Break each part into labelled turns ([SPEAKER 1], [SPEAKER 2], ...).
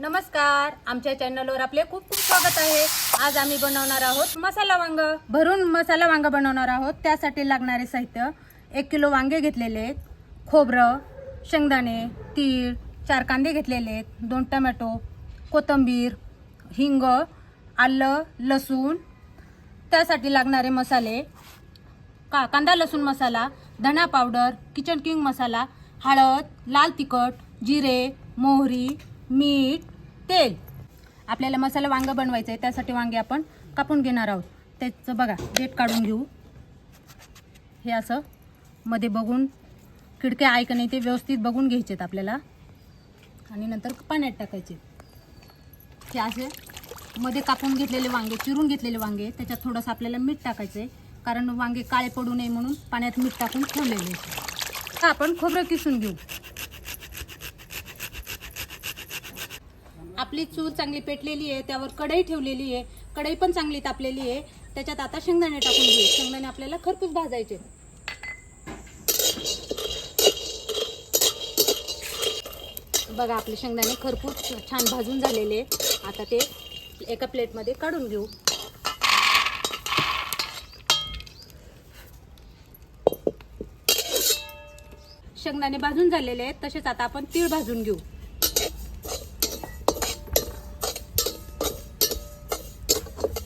[SPEAKER 1] नमस्कार. आमच्या चॅनलवर आपले खूप खूप स्वागत आहे. आज आम्ही बनवणार आहोत मसाला वांग. भरून मसाला वांग बनवणार आहोत. त्यासाठी लागणारे साहित्य एक किलो वांगे घेतलेले आहेत. खोबरं शेंगदाणे तीळ चार कांदे घेतलेले आहेत. दोन टमॅटो कोथिंबीर हिंग आलं लसूण. त्यासाठी लागणारे मसाले का कांदा लसूण मसाला धणा पावडर किचन किंग मसाला हळद लाल तिखट जिरे मोहरी मीठ तेल. आपल्याला मसाला वांगं बनवायचं आहे त्यासाठी वांगे आपण कापून घेणार आहोत. त्याचं बघा डेट काढून घेऊ. हे असं मध्ये बघून खिडक्या आहे का नाही ते व्यवस्थित बघून घ्यायचे आहेत आपल्याला. आणि नंतर पाण्यात टाकायचे. हे असे मध्ये कापून घेतलेले वांगे चिरून घेतलेले वांगे त्याच्यात थोडंसं आपल्याला मीठ टाकायचं आहे कारण वांगे काळे पडू नये म्हणून पाण्यात मीठ टाकून ठेवलेले आहे. आपण खोबरं किसून घेऊ. आपली चूर चांगली पेटलेली आहे त्यावर कढई ठेवलेली आहे कढई पण चांगली तापलेली आहे. त्याच्यात आता शेंगदाणे टाकून घेऊ. शेंगदाणे आपल्याला खरपूस भाजायचे बघा आपले शेंगदाणे खरपूस छान भाजून झालेले आता ते एका प्लेटमध्ये काढून घेऊ. शेंगदाणे भाजून झालेले आहेत. तसेच आता आपण तीळ भाजून घेऊ.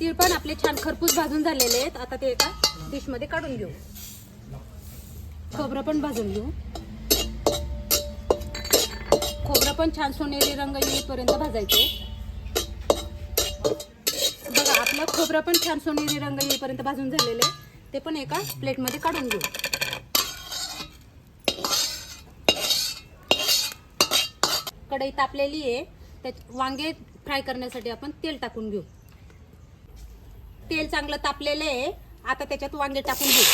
[SPEAKER 1] तीळ पण आपले छान खरपूस भाजून झालेले आहेत. आता ते एका डिशमध्ये काढून घेऊ. खोबरं पण भाजून घेऊ. खोबरं पण छान सोनेरी रंग येईपर्यंत भाजायचे. बघा आपलं खोबरं पण छान सोनेरी रंग येईपर्यंत भाजून झालेले आहे. ते पण एका प्लेटमध्ये काढून घेऊ. कढई तापलेली आहे. त्यात वांगे फ्राय करण्यासाठी आपण तेल टाकून घेऊ. तेल चांगलं तापलेलं आहे. आता त्याच्यात वांगे टाकून घेऊ.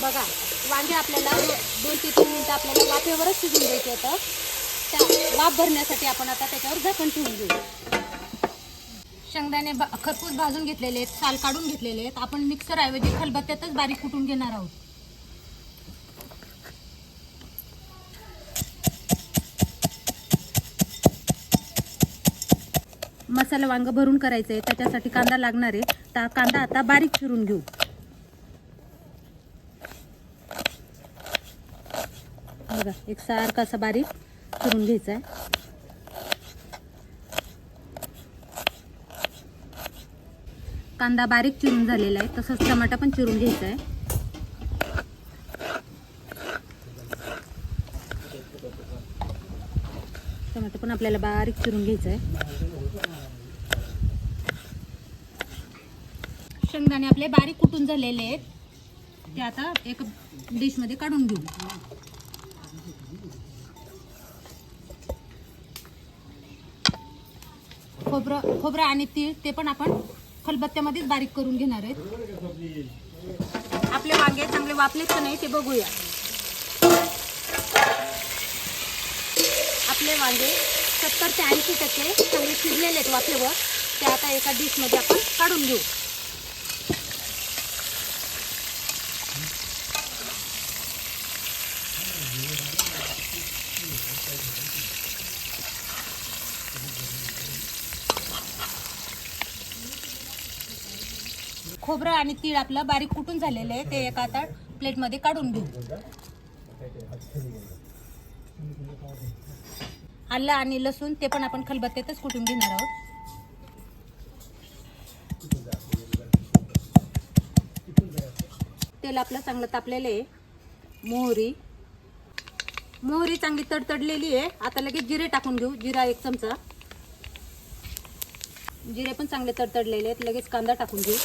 [SPEAKER 1] बघा वांगे आपल्याला दोन ते तीन मिनटं आपल्याला वाफेवरच शिजून द्यायचे होतं वाफ भरण्यासाठी आपण आता त्याच्यावर झाकण ठेवून घेऊ. शेंगदाणे भा- खरपूस भाजून घेतलेले आहेत साल काढून घेतलेले आहेत. आपण मिक्सरऐवजी खलबत्त्यातच बारीक कुटून घेणार आहोत. मसाला वांग भरून करायचं आहे त्याच्यासाठी कांदा लागणार आहे. तर कांदा आता बारीक चिरून घेऊ. बघा एक सारखा असा बारीक चिरून घ्यायचा आहे कांदा बारीक चिरून झालेला आहे तसंच टमाटा पण चिरून घ्यायचा आहे टमाटा पण आपल्याला बारीक चिरून घ्यायचा आहे शेंगदाणे आपले बारीक कुटून झालेले आहेत. ते आता एक डिशमध्ये काढून घेऊ. खोबरं खोबरं आणि तीळ ते पण आपण खलबत्त्यामध्येच बारीक करून घेणार आहेत. आपले वांगे चांगले वापलेत का नाही ते बघूया. आपले वांगे सत्तर ते ऐंशी टक्के चांगले शिजलेले आहेत वाफेवर ते आता एका डिशमध्ये आपण काढून घेऊ. खोबरं आणि तीळ आपलं बारीक कुटून झालेलं आहे ते एका आता प्लेटमध्ये काढून घेऊ. आलं आणि लसूण ते पण आपण खलबत्त्यातच कुटून घेणार आहोत. तेल आपलं चांगलं तापलेलं आहे. मोहरी. मोहरी चांगली तडतडलेली आहे. आता लगेच जिरे टाकून घेऊ. जिरा एक चमचा. जिरे पण चांगले तडतडलेले आहेत. लगेच कांदा टाकून घेऊ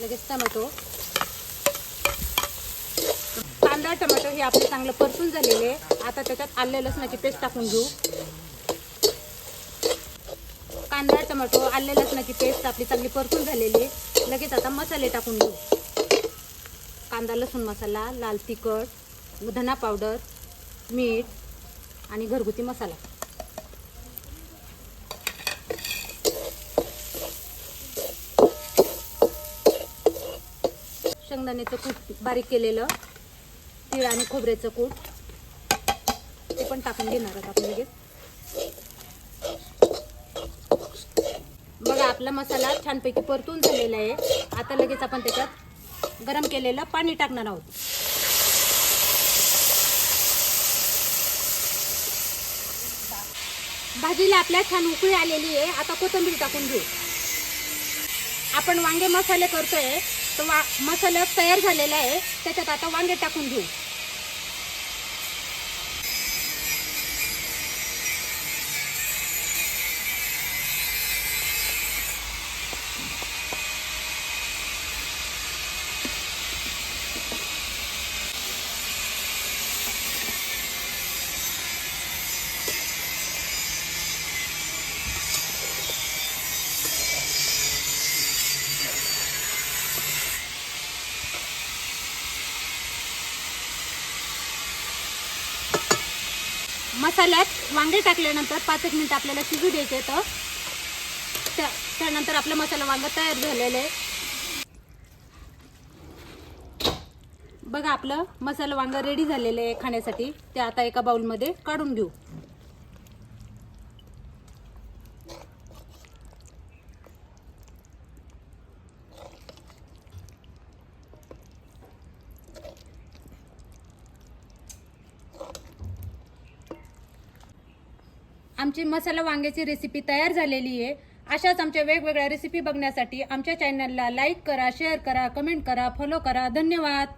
[SPEAKER 1] लगेच टमॅटो. कांदा टमाटो हे आपले चांगलं परतून झालेले. आता त्याच्यात आले लसणाची पेस्ट टाकून घेऊ. कांदा टमाटो आले लसणाची पेस्ट आपली चांगली परतून झालेली. आहे. लगेच आता मसाले टाकून घेऊ. कांदा लसूण मसाला लाल तिखट धना पावडर मीठ आणि घरगुती मसाला. शेंगदाण्याचं कूट बारीक केलेलं. तीळ आणि खोबऱ्याचं कूट. ते पण टाकून घेणार आहोत आपण लगेच. बघा आपला मसाला छानपैकी परतून झालेला आहे. आता लगेच आपण त्याच्यात गरम केलेलं पाणी टाकणार आहोत. भाजीला आपल्या छान उकळी आलेली आहे. आता कोथिंबीर टाकून घेऊ. आपण वांगे मसाले करतोय. तर वा मसाला तयार झालेला आहे. त्याच्यात आता वांगे टाकून घेऊ. मसाल्यात वांगे टाकल्यानंतर पाच एक मिनटं आपल्याला शिजू द्यायचे तर त्या- त्यानंतर आपला मसाला वांग तयार झालेलं आहे. बघा आपलं मसाला वांग रेडी झालेलं आहे खाण्यासाठी. ते आता एका बाउलमध्ये काढून घेऊ. आमची मसाला वांग्याची रेसिपी तयार झालेली आहे. अशाच आमच्या वेगवेगळ्या रेसिपी बघण्यासाठी आमच्या चॅनलला लाईक करा शेअर करा कमेंट करा फॉलो करा. धन्यवाद.